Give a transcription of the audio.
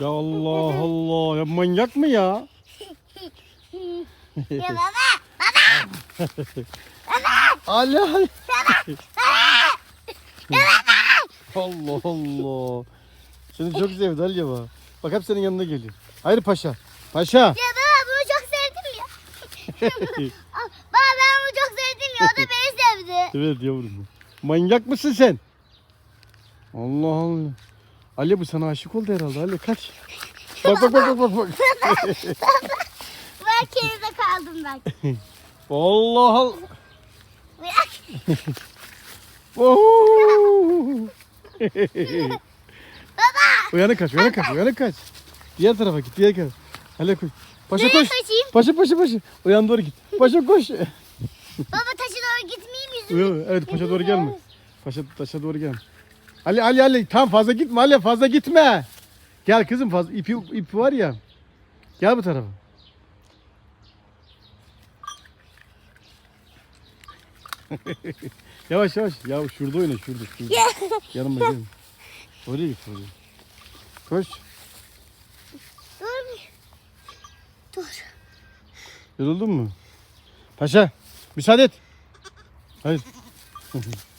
Ya Allah Allah. Ya manyak mı ya? Ya baba. Ali Ali. Allah Allah. Seni çok sevdi Ali ya bak. Hep senin yanına geliyor. Hayır paşa. Paşa. Ya baba bunu çok sevdim ya. Baba ben bunu çok sevdim ya. O da beni sevdi. evet yavrum. Manyak mısın sen? Allah Allah. Ali bu sana aşık oldu herhalde. Ali kaç. Bak bak bak bak bak. Bak geride kaldım bak. Allah Allah. Bırak. Oo. Baba. uyanık kaç, uyanık kaç, uyanık kaç. Diğer tarafa git, diğer tarafa. Ali koş. Paşa Nereye koş. Paşa paşa paşa. Uyan doğru git. Paşa koş. Baba taşa doğru gitmeyeyim yüzümü. Evet paşa doğru gelme. Paşa taşa doğru gelme. Ali Ali Ali tam fazla gitme Ali fazla gitme. Gel kızım fazla ipi ipi var ya. Gel bu tarafa. yavaş yavaş. Ya şurada oyna şurada şurada. Yanıma gel. Oraya git oraya. Koş. Dur. Dur. Yoruldun mu? Paşa müsaade et. Hayır.